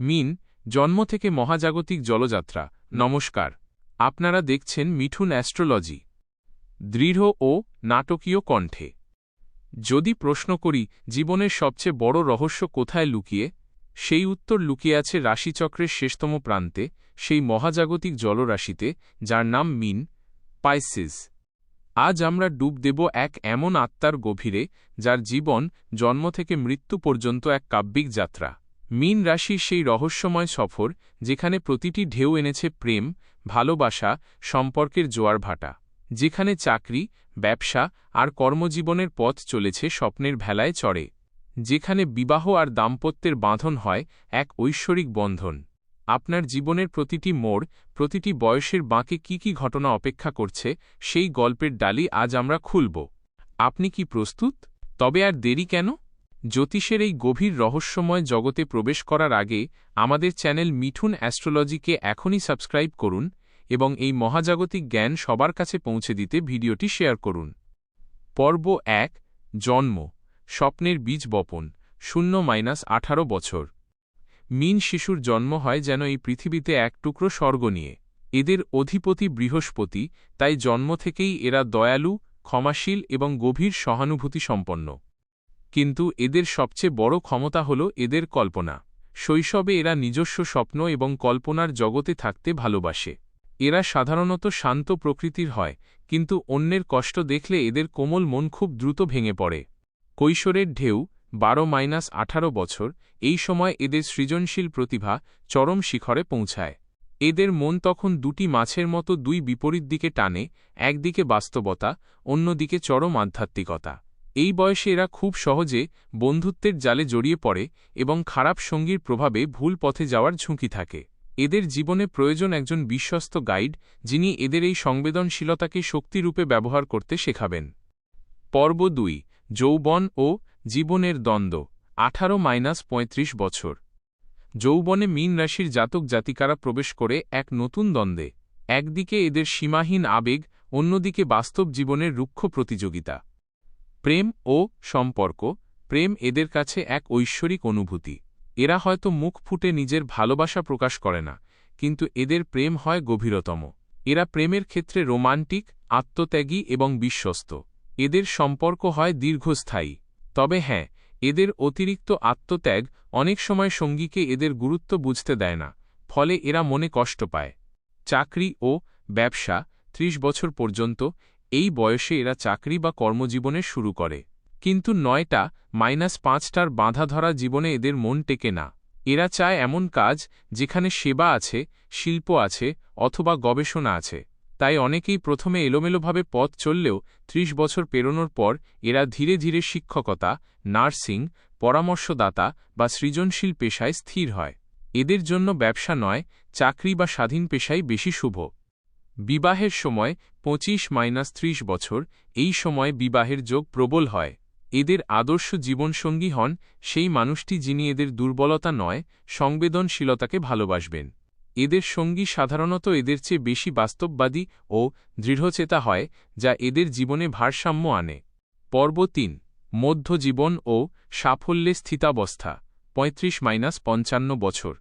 মিন, জন্ম থেকে মহাজাগতিক জলযাত্রা। নমস্কার। আপনারা দেখছেন মিঠুন অ্যাস্ট্রোলজি। দৃঢ় ও নাটকীয় কণ্ঠে। যদি প্রশ্ন করি, জীবনের সবচেয়ে বড় রহস্য কোথায় লুকিয়ে? সেই উত্তর লুকিয়ে আছে রাশিচক্রের শেষতম প্রান্তে, সেই মহাজাগতিক জলরাশিতে, যার নাম মিন, পাইসিস। আজ আমরা ডুব দেব এক এমন আত্মার গভীরে, যার জীবন জন্ম থেকে মৃত্যু পর্যন্ত এক কাব্যিক যাত্রা। মিন রাশির সেই রহস্যময় সফর, যেখানে প্রতিটি ঢেউ এনেছে প্রেম, ভালোবাসা, সম্পর্কের জোয়ার ভাটা। যেখানে চাকরি, ব্যবসা আর কর্মজীবনের পথ চলেছে স্বপ্নের ভেলায় চড়ে। যেখানে বিবাহ আর দাম্পত্যের বাঁধন হয় এক ঐশ্বরিক বন্ধন। আপনার জীবনের প্রতিটি মোড়, প্রতিটি বয়সের বাঁকে কি কি ঘটনা অপেক্ষা করছে, সেই গল্পের ডালি আজ আমরা খুলব। আপনি কি প্রস্তুত? তবে আর দেরি কেন? জ্যোতিষের এই গভীর রহস্যময় জগতে প্রবেশ করার আগে আমাদের চ্যানেল মিঠুন অ্যাস্ট্রোলজিকে এখনই সাবস্ক্রাইব করুন এবং এই মহাজাগতিক জ্ঞান সবার কাছে পৌঁছে দিতে ভিডিওটি শেয়ার করুন। পর্ব এক, জন্ম, স্বপ্নের বীজ বপন, শূন্য মাইনাস আঠারো বছর। মিন শিশুর জন্ম হয় যেন এই পৃথিবীতে এক টুকরো স্বর্গ নিয়ে। এদের অধিপতি বৃহস্পতি, তাই জন্ম থেকেই এরা দয়ালু, ক্ষমাশীল এবং গভীর সহানুভূতি সম্পন্ন কিন্তু এদের সবচেয়ে বড় ক্ষমতা হল এদের কল্পনা। শৈশবে এরা নিজস্ব স্বপ্ন এবং কল্পনার জগতে থাকতে ভালোবাসে। এরা সাধারণত শান্ত প্রকৃতির হয়, কিন্তু অন্যের কষ্ট দেখলে এদের কোমল মন খুব দ্রুত ভেঙে পড়ে। কৈশোরের ঢেউ, বারো মাইনাস আঠারো বছর, এই সময় এদের সৃজনশীল প্রতিভা চরম শিখরে পৌঁছায়। এদের মন তখন দুটি মাছের মতো দুই বিপরীত দিকে টানে, একদিকে বাস্তবতা, অন্যদিকে চরম আধ্যাত্মিকতা। এই বয়সে এরা খুব সহজে বন্ধুত্বের জালে জড়িয়ে পড়ে এবং খারাপ সঙ্গীর প্রভাবে ভুল পথে যাওয়ার ঝুঁকি থাকে। এদের জীবনে প্রয়োজন একজন বিশ্বস্ত গাইড, যিনি এদের এই সংবেদনশীলতাকে শক্তিরূপে ব্যবহার করতে শেখাবেন। পর্ব দুই, যৌবন ও জীবনের দ্বন্দ্ব, আঠারো মাইনাস পঁয়ত্রিশ বছর। যৌবনে মীন রাশির জাতক জাতিকারা প্রবেশ করে এক নতুন দ্বন্দ্বে। একদিকে এদের সীমাহীন আবেগ, অন্যদিকে বাস্তব জীবনের রুক্ষ প্রতিযোগিতা। প্রেম ও সম্পর্ক, প্রেম এদের কাছে এক ঐশ্বরিক অনুভূতি। এরা হয়তো মুখ ফুটে নিজের ভালোবাসা প্রকাশ করে না, কিন্তু এদের প্রেম হয় গভীরতম। এরা প্রেমের ক্ষেত্রে রোমান্টিক, আত্মত্যাগী এবং বিশ্বস্ত। এদের সম্পর্ক হয় দীর্ঘস্থায়ী। তবে হ্যাঁ এদের অতিরিক্ত আত্মত্যাগ অনেক সময় সঙ্গীকে এদের গুরুত্ব বুঝতে দেয় না, ফলে এরা মনে কষ্ট পায়। চাকরি ও ব্যবসা ত্রিশ বছর পর্যন্ত এই বয়সে এরা চাকরি বা কর্মজীবনে শুরু করে। কিন্তু নয়টা মাইনাস পাঁচটার বাঁধা ধরা জীবনে এদের মন টেকে না। এরা চায় এমন কাজ যেখানে সেবা আছে, শিল্প আছে, অথবা গবেষণা আছে। তাই অনেকেই প্রথমে এলোমেলোভাবে পথ চললেও ত্রিশ বছর পেরোনোর পর এরা ধীরে ধীরে শিক্ষকতা, নার্সিং, পরামর্শদাতা বা সৃজনশীল পেশায় স্থির হয়। এদের জন্য ব্যবসা নয়, চাকরি বা স্বাধীন পেশাই বেশি শুভ। বিবাহের সময় পঁচিশ মাইনাস ত্রিশ বছর, এই সময় বিবাহের যোগ প্রবল হয়। এদের আদর্শ জীবনসঙ্গী হন সেই মানুষটি যিনি এদের দুর্বলতা নয়, সংবেদনশীলতাকে ভালোবাসবেন। এদের সঙ্গী সাধারণত এদের চেয়ে বেশি বাস্তববাদী ও দৃঢ়চেতা হয়, যা এদের জীবনে ভারসাম্য আনে। পর্ব তিন, মধ্যজীবন ও সাফল্যে স্থিতাবস্থা, পঁয়ত্রিশ মাইনাস পঞ্চান্ন বছর।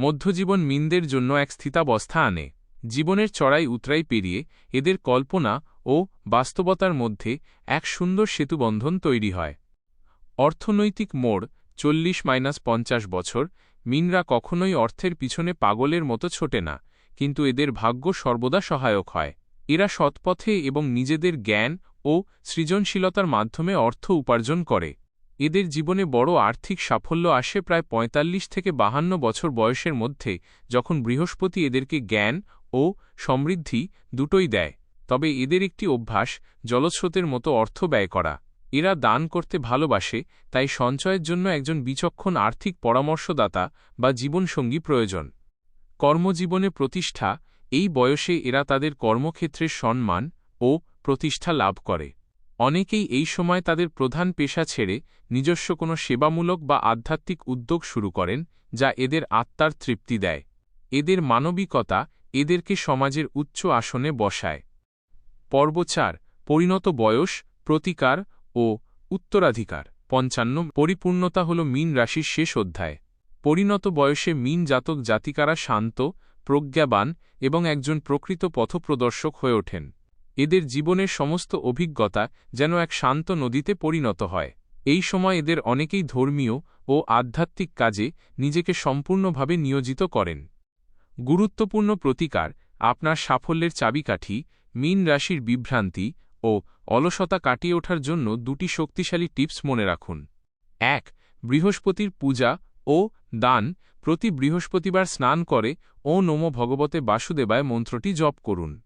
মধ্যজীবন মিনদের জন্য এক স্থিতাবস্থা আনে। জীবনের চড়াই উতরাই পেরিয়ে এদের কল্পনা ও বাস্তবতার মধ্যে এক সুন্দর সেতুবন্ধন তৈরি হয়। অর্থনৈতিক মোড় চল্লিশ মাইনাস পঞ্চাশ বছর, মিনরা কখনোই অর্থের পিছনে পাগলের মতো ছোটে না, কিন্তু এদের ভাগ্য সর্বদা সহায়ক হয়। এরা সৎপথে এবং নিজেদের জ্ঞান ও সৃজনশীলতার মাধ্যমে অর্থ উপার্জন করে। এদের জীবনে বড় আর্থিক সাফল্য আসে প্রায় ৪৫ থেকে বাহান্ন বছর বয়সের মধ্যে, যখন বৃহস্পতি এদেরকে জ্ঞান ও সমৃদ্ধি দুটোই দেয়। তবে এদের একটি অভ্যাস, জলস্রোতের মতো অর্থ ব্যয় করা। এরা দান করতে ভালোবাসে, তাই সঞ্চয়ের জন্য একজন বিচক্ষণ আর্থিক পরামর্শদাতা বা জীবনসঙ্গী প্রয়োজন। কর্মজীবনে প্রতিষ্ঠা, এই বয়সে এরা তাদের কর্মক্ষেত্রের সম্মান ও প্রতিষ্ঠা লাভ করে। অনেকেই এই সময় তাদের প্রধান পেশা ছেড়ে নিজস্ব কোনো সেবামূলক বা আধ্যাত্মিক উদ্যোগ শুরু করেন, যা এদের আত্মার তৃপ্তি দেয়। এদের মানবিকতা এদেরকে সমাজের উচ্চ আসনে বসায়। পর্ব চার, পরিণত বয়স, প্রতিকার ও উত্তরাধিকার। পঞ্চান্ন, পরিপূর্ণতা হল মীন রাশির শেষ অধ্যায়। পরিণত বয়সে মিন জাতক জাতিকারা শান্ত, প্রজ্ঞাবান এবং একজন প্রকৃত পথপ্রদর্শক হয়ে ওঠেন। এদের জীবনের সমস্ত অভিজ্ঞতা যেন এক শান্ত নদীতে পরিণত হয়। এই সময় এদের অনেকেই ধর্মীয় ও আধ্যাত্মিক কাজে নিজেকে সম্পূর্ণভাবে নিয়োজিত করেন। গুরুত্বপূর্ণ প্রতিকার আপনার সাফল্যের চাবিকাঠি, মিন রাশির বিভ্রান্তি ও অলসতা কাটিয়ে ওঠার জন্য দুটি শক্তিশালী টিপস মনে রাখুন। এক, বৃহস্পতির পূজা ও দান। প্রতি বৃহস্পতিবার স্নান করে ও নম ভগবতে বাসুদেবায় মন্ত্রটি জপ করুন।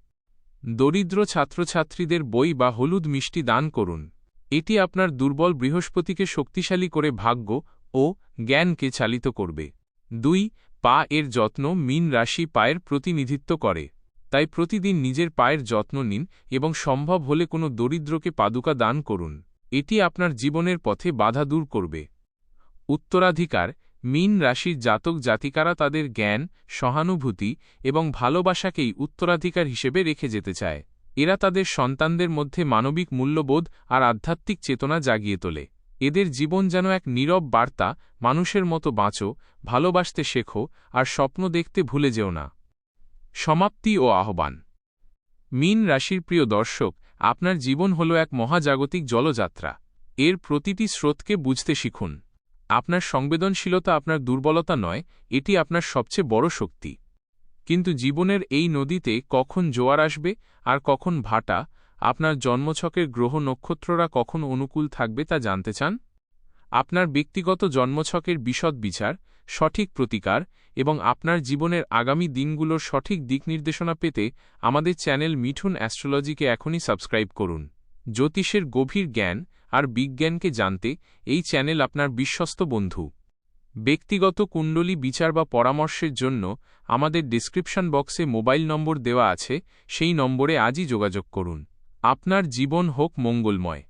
দরিদ্র ছাত্রছাত্রীদের বই বা হলুদ মিষ্টি দান করুন। এটি আপনার দুর্বল বৃহস্পতিকে শক্তিশালী করে ভাগ্য ও জ্ঞানকে চালিত করবে। দুই পা এর যত্ন মিন রাশি পায়ের প্রতিনিধিত্ব করে। তাই প্রতিদিন নিজের পায়ের যত্ন নিন এবং সম্ভব হলে কোনো দরিদ্রকে পাদুকা দান করুন। এটি আপনার জীবনের পথে বাধা দূর করবে। উত্তরাধিকার, মিন রাশির জাতক জাতিকারা তাদের জ্ঞান, সহানুভূতি এবং ভালোবাসাকেই উত্তরাধিকার হিসেবে রেখে যেতে চায়। এরা তাদের সন্তানদের মধ্যে মানবিক মূল্যবোধ আর আধ্যাত্মিক চেতনা জাগিয়ে তোলে। এদের জীবন যেন এক নীরব বার্তা, মানুষের মতো বাঁচো, ভালোবাসতে শেখো, আর স্বপ্ন দেখতে ভুলে যেও না। সমাপ্তি ও আহ্বান। মিন রাশির প্রিয় দর্শক, আপনার জীবন হল এক মহাজাগতিক জলযাত্রা। এর প্রতিটি স্রোতকে বুঝতে শিখুন। আপনার সংবেদনশীলতা আপনার দুর্বলতা নয়, এটি আপনার সবচেয়ে বড় শক্তি। কিন্তু জীবনের এই নদীতে কখন জোয়ার আসবে, আর কখন ভাটা আপনার জন্মছকের গ্রহ নক্ষত্ররা কখন অনুকূল থাকবে তা জানতে চান? আপনার ব্যক্তিগত জন্মছকের বিশদ বিচার, সঠিক প্রতিকার এবং আপনার জীবনের আগামী দিনগুলোর সঠিক দিক নির্দেশনা পেতে আমাদের চ্যানেল মিঠুন অ্যাস্ট্রোলজিকে এখনই সাবস্ক্রাইব করুন। জ্যোতিষের গভীর জ্ঞান আর বিজ্ঞানকে জানতে এই চ্যানেল আপনার বিশ্বস্ত বন্ধু। ব্যক্তিগত কুণ্ডলী বিচার বা পরামর্শের জন্য আমাদের ডিসক্রিপশন বক্সে মোবাইল নম্বর দেওয়া আছে, সেই নম্বরে আজই যোগাযোগ করুন। আপনার জীবন হোক মঙ্গলময়।